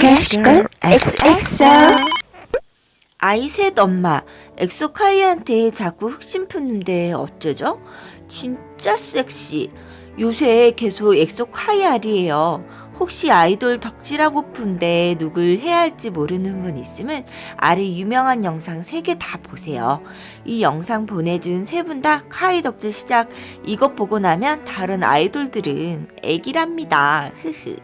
게시글 XXO 아이 셋 엄마 엑소카이한테 자꾸 흑심 푸는데 어쩌죠? 진짜 섹시. 요새 계속 엑소카이 알이에요. 혹시 아이돌 덕질하고픈데 누굴 해야 할지 모르는 분 있으면 아래 유명한 영상 3개 다 보세요. 이 영상 보내준 세 분 다 카이 덕질 시작. 이것 보고 나면 다른 아이돌들은 애기랍니다. 흐흐.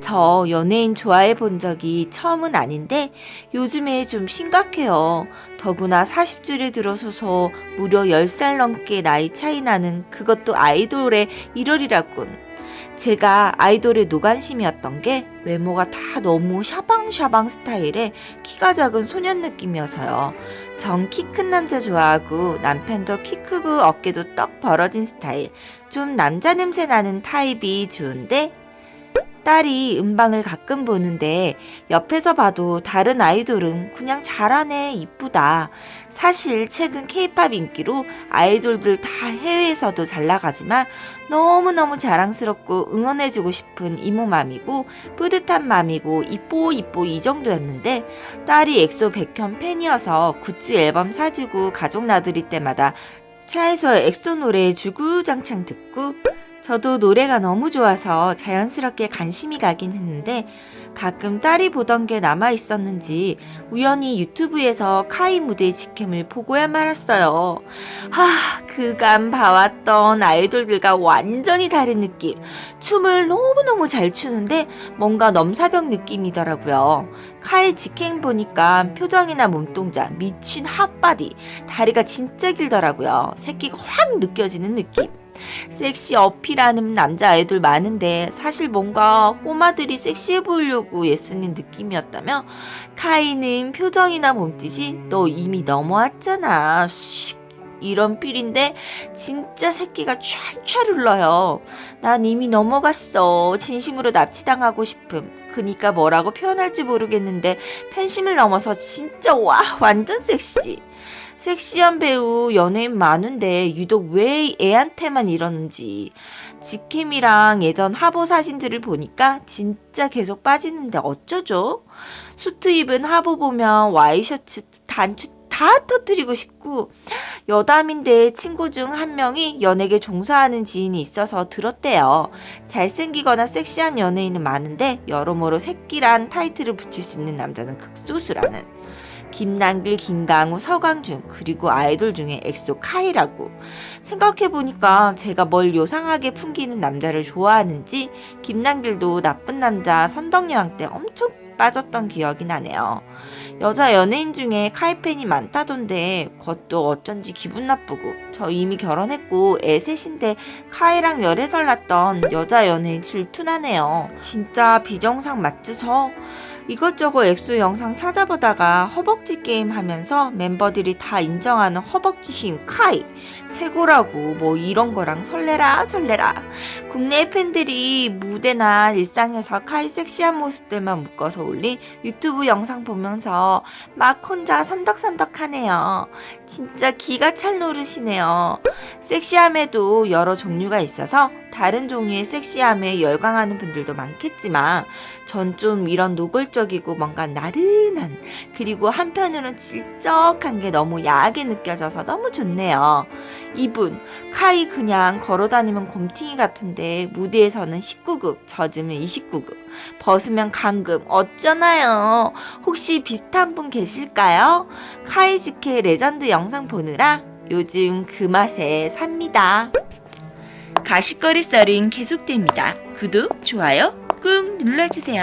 저 연예인 좋아해 본 적이 처음은 아닌데 요즘에 좀 심각해요. 더구나 40줄에 들어서서 무려 10살 넘게 나이 차이 나는 그것도 아이돌의 1월이라군. 제가 아이돌의 노관심이었던 게 외모가 다 너무 샤방샤방 스타일에 키가 작은 소년 느낌이어서요. 전 키 큰 남자 좋아하고 남편도 키 크고 어깨도 떡 벌어진 스타일. 좀 남자 냄새 나는 타입이 좋은데 딸이 음방을 가끔 보는데 옆에서 봐도 다른 아이돌은 그냥 잘하네, 이쁘다. 사실 최근 케이팝 인기로 아이돌들 다 해외에서도 잘 나가지만 너무너무 자랑스럽고 응원해주고 싶은 이모맘이고 뿌듯한 맘이고 이뻐 이뻐 이 정도였는데 딸이 엑소 백현 팬이어서 굿즈 앨범 사주고 가족 나들이 때마다 차에서 엑소 노래 주구장창 듣고 저도 노래가 너무 좋아서 자연스럽게 관심이 가긴 했는데 가끔 딸이 보던 게 남아 있었는지 우연히 유튜브에서 카이 무대 직캠을 보고야 말았어요. 하, 그간 봐왔던 아이돌들과 완전히 다른 느낌. 춤을 너무너무 잘 추는데 뭔가 넘사벽 느낌이더라고요. 카이 직캠 보니까 표정이나 몸동작, 미친 핫바디, 다리가 진짜 길더라고요. 새끼가 확 느껴지는 느낌. 섹시 어필하는 남자 아이돌 많은데 사실 뭔가 꼬마들이 섹시해 보이려고 애쓰는 느낌이었다면 카이는 표정이나 몸짓이 너 이미 넘어왔잖아. 씩. 이런 필인데 진짜 새끼가 촤촤 흘러요. 난 이미 넘어갔어. 진심으로 납치당하고 싶음. 그니까 뭐라고 표현할지 모르겠는데 팬심을 넘어서 진짜 와 완전 섹시. 섹시한 배우 연예인 많은데 유독 왜 애한테만 이러는지 직캠이랑 예전 하보 사진들을 보니까 진짜 계속 빠지는데 어쩌죠? 수트 입은 하보 보면 와이셔츠 단추 다 터뜨리고 싶고 여담인데 친구 중 한 명이 연예계 종사하는 지인이 있어서 들었대요. 잘생기거나 섹시한 연예인은 많은데 여러모로 새끼란 타이틀을 붙일 수 있는 남자는 극소수라는 김남길, 김강우, 서광준 그리고 아이돌 중에 엑소 카이라고 생각해보니까 제가 뭘 요상하게 풍기는 남자를 좋아하는지 김남길도 나쁜 남자 선덕여왕 때 엄청 빠졌던 기억이 나네요. 여자 연예인 중에 카이 팬이 많다던데 그것도 어쩐지 기분 나쁘고 저 이미 결혼했고 애 셋인데 카이랑 열애설 났던 여자 연예인 질투나네요. 진짜 비정상 맞죠 저? 이것저것 엑소 영상 찾아보다가 허벅지 게임 하면서 멤버들이 다 인정하는 허벅지 힘 카이 최고라고 뭐 이런 거랑 설레라 설레라. 국내 팬들이 무대나 일상에서 카이 섹시한 모습들만 묶어서 올린 유튜브 영상 보면서 막 혼자 선덕선덕 하네요. 진짜 기가 찰 노릇이네요. 섹시함에도 여러 종류가 있어서 다른 종류의 섹시함에 열광하는 분들도 많겠지만 전 좀 이런 노골적 이고 뭔가 나른한 그리고 한편으로는 질적한 게 너무 야하게 느껴져서 너무 좋네요. 이분 카이 그냥 걸어다니면 곰탱이 같은데 무대에서는 19급 젖으면 29급 벗으면 강급 어쩌나요? 혹시 비슷한 분 계실까요? 카이지케 레전드 영상 보느라 요즘 그 맛에 삽니다. 가시거리 썰은 계속됩니다. 구독, 좋아요 꾹 눌러주세요.